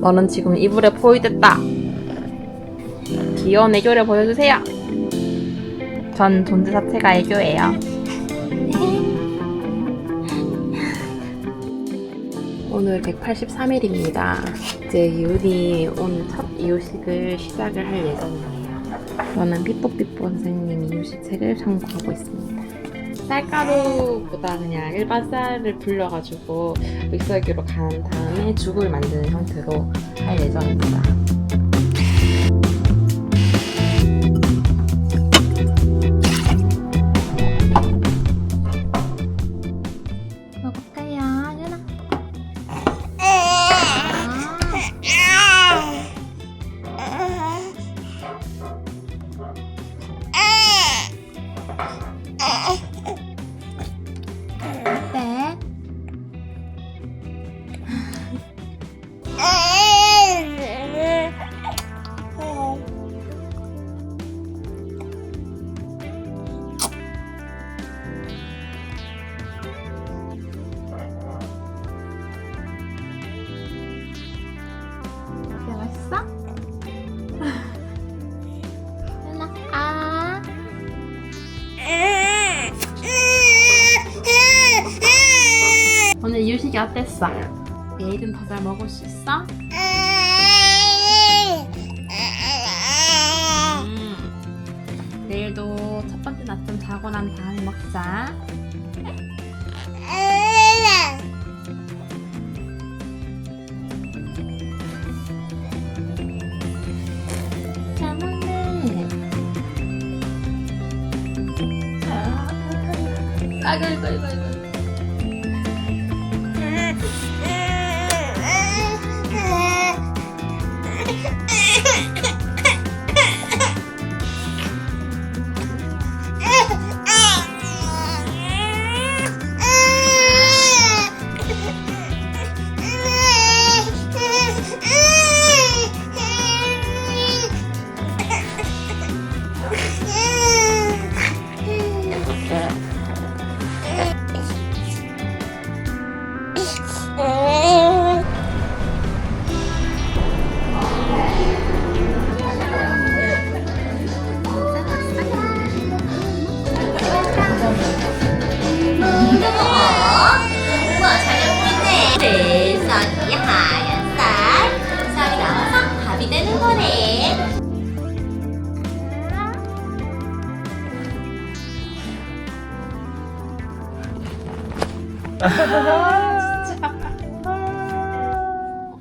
너는 지금 이불에 포위됐다. 귀여운 애교를 보여주세요. 전 존재 자체가 애교예요. 오늘 183일입니다. 이제 이윤이 오늘 첫 이유식을 시작을 할 예정이에요. 저는 삐뽀삐뽀 선생님 이유식 책을 참고하고 있습니다. 쌀가루보다 그냥 일반 쌀을 불려가지고 믹서기로 간 다음에 죽을 만드는 형태로 할 예정입니다. 어땠어? 내일은 더 잘 먹을 수 있어? 음. 내일도 첫 번째 낮잠 자고 난 다음에 먹자. 아이고, 아이고, 아이고.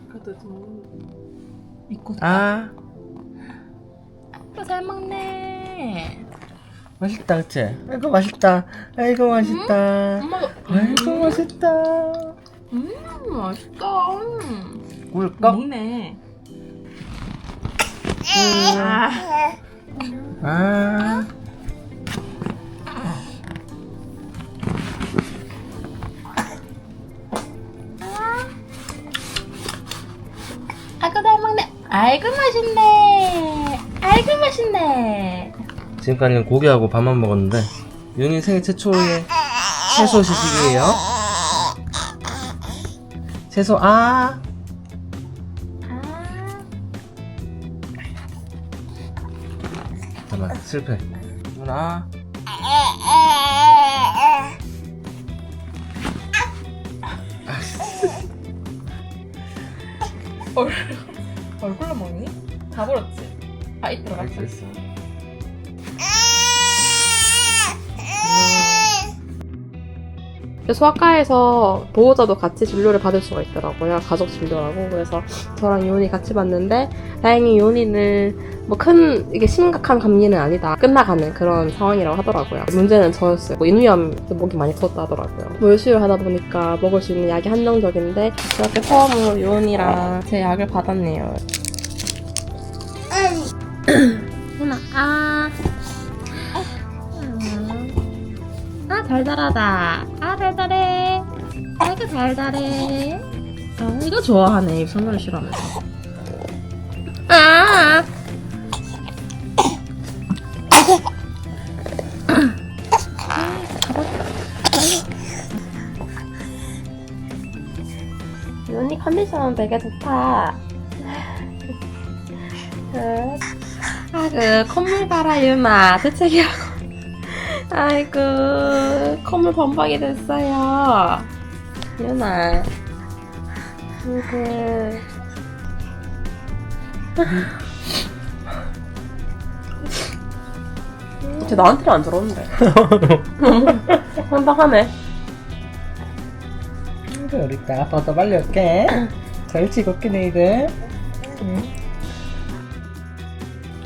그래도 좀 믿고 아잘 먹네. 맛있다 그치? 아이고 맛있다 아이고 맛있다 엄마가 아이고 맛있다 음 맛있다. 음. 꿀꺽 먹네. 음. 아. 아 아이고 맛있네. 아이고 맛있네. 지금까지는 고기하고 밥만 먹었는데 윤이 생애 최초의 채소 시식이에요 채소 아 아. 잠깐만 실패 윤아 얼 있어 소아과에서 보호자도 같이 진료를 받을 수가 있더라고요. 가족 진료라고. 그래서 저랑 이온이 같이 봤는데 다행히 이온이는 뭐 큰 이게 심각한 감기는 아니다. 끝나가는 그런 상황이라고 하더라고요. 문제는 저였어요. 뭐 인후염 목이 많이 터졌다 하더라고요. 몰수를 하다 보니까 먹을 수 있는 약이 한정적인데 이렇게 처음으로 이온이랑 제 약을 받았네요. 달달하다. 아 달달해. 아이고 달달해. 아 이거 좋아하네. 손으로 싫어하면서. 아. 언니 컨디션 되게 좋다. 아 그 콧물 봐라 유나 재채기하고 아이고 콧물 범벅이 됐어요. 유나. 아이고. 쟤 나한테는 안 저러는데. 황당하네. 우리 딸 아빠가 더 빨리 올게. 자, 일찍 올게, 너희들.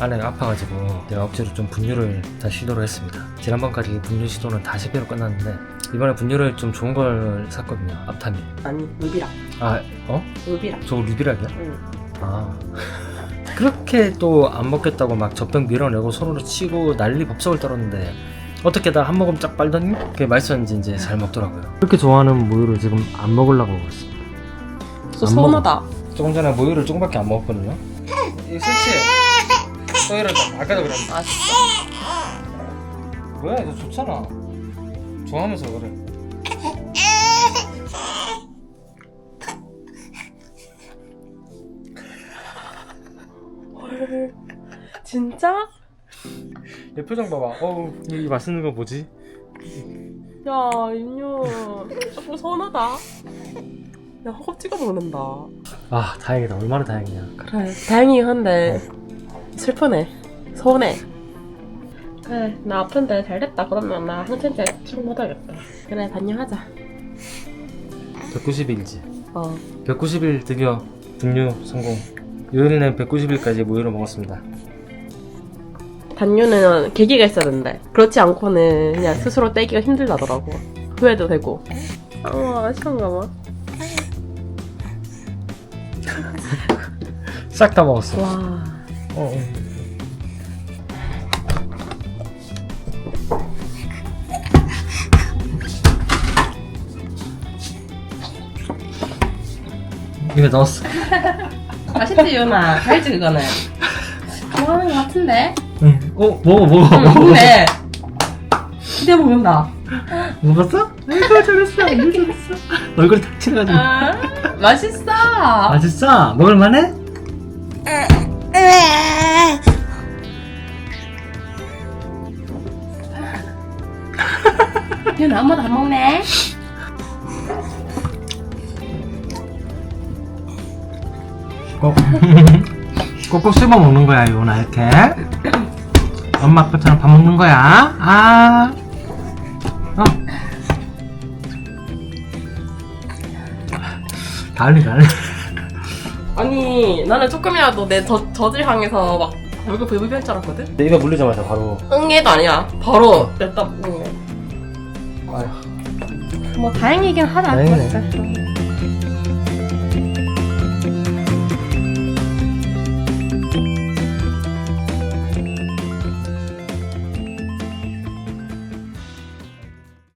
아내가 아파가지고 내가 억지로 좀 분유를 다시 시도를 했습니다. 지난번까지 분유 시도는 다 실패로 끝났는데 이번에 분유를 좀 좋은 걸 샀거든요. 앞타민. 아니 루비락 아, 어? 루비락 저거 루비락이야? 응. 아. 그렇게 또 안 먹겠다고 막 젖병 밀어내고 손으로 치고 난리 법석을 떨었는데 어떻게 다 한 모금 쫙 빨더니 그게 맛있었는지 이제 잘 먹더라고요. 그렇게 좋아하는 모유를 지금 안 먹으려고 하고 있습니다. 저안 서운하다 조금 전에 모유를 조금밖에 안 먹었거든요. 이거 설치해. 또 이러다 아까도 그랬는데. 아 진짜 뭐야 이거 좋잖아. 좋아하면서 그래. 진짜? 얘 표정 봐봐. 어우 이 맛있는 거 뭐지? 야 인류 조금 서운하다 야 허겁 찍어 먹는다 아 다행이다. 얼마나 다행이야. 그래 다행이긴 한데 슬프네 서운해 그래 나 아픈데 잘 됐다 그러면 나 항체제 치료 못하겠다 그래 단념하자 190일지. 어 190일 드디어 등류 성공. 요일이는 190일까지 모유를 먹었습니다. 단뇨는 계기가 있어야 된대 그렇지 않고는 그냥 스스로 떼기가 힘들다더라고 후회도 되고 어 아쉬운가 봐 싹 다 먹었어. 와. 어, 어. 입에 넣었어. 맛있지 유나 알지 그거는 좋아하는 거 같은데 응. 어, 먹어, 먹어. 응, 먹네 기대 먹는다 먹었어? 아이고, 잘했어. 아이고, 잘했어. 얼굴이 탁 칠해가지고. 아, 맛있어 맛있어? 먹을만해? 유나 아무도 안 먹네 꼭. 꼭꼭 씹어 먹는 거야, 요나, 이렇게. 엄마 아빠처럼 밥 먹는 거야. 아. 어. 달리, 달리. 아니 나는 조금이라도 내 저, 젖을 향해서 막 얼굴 불불 펼줄 알았거든 입에 물리자마자 바로. 응애도 아니야 바로 냈다 응애 아휴. 뭐 다행이긴 하다 다행이네. 진짜.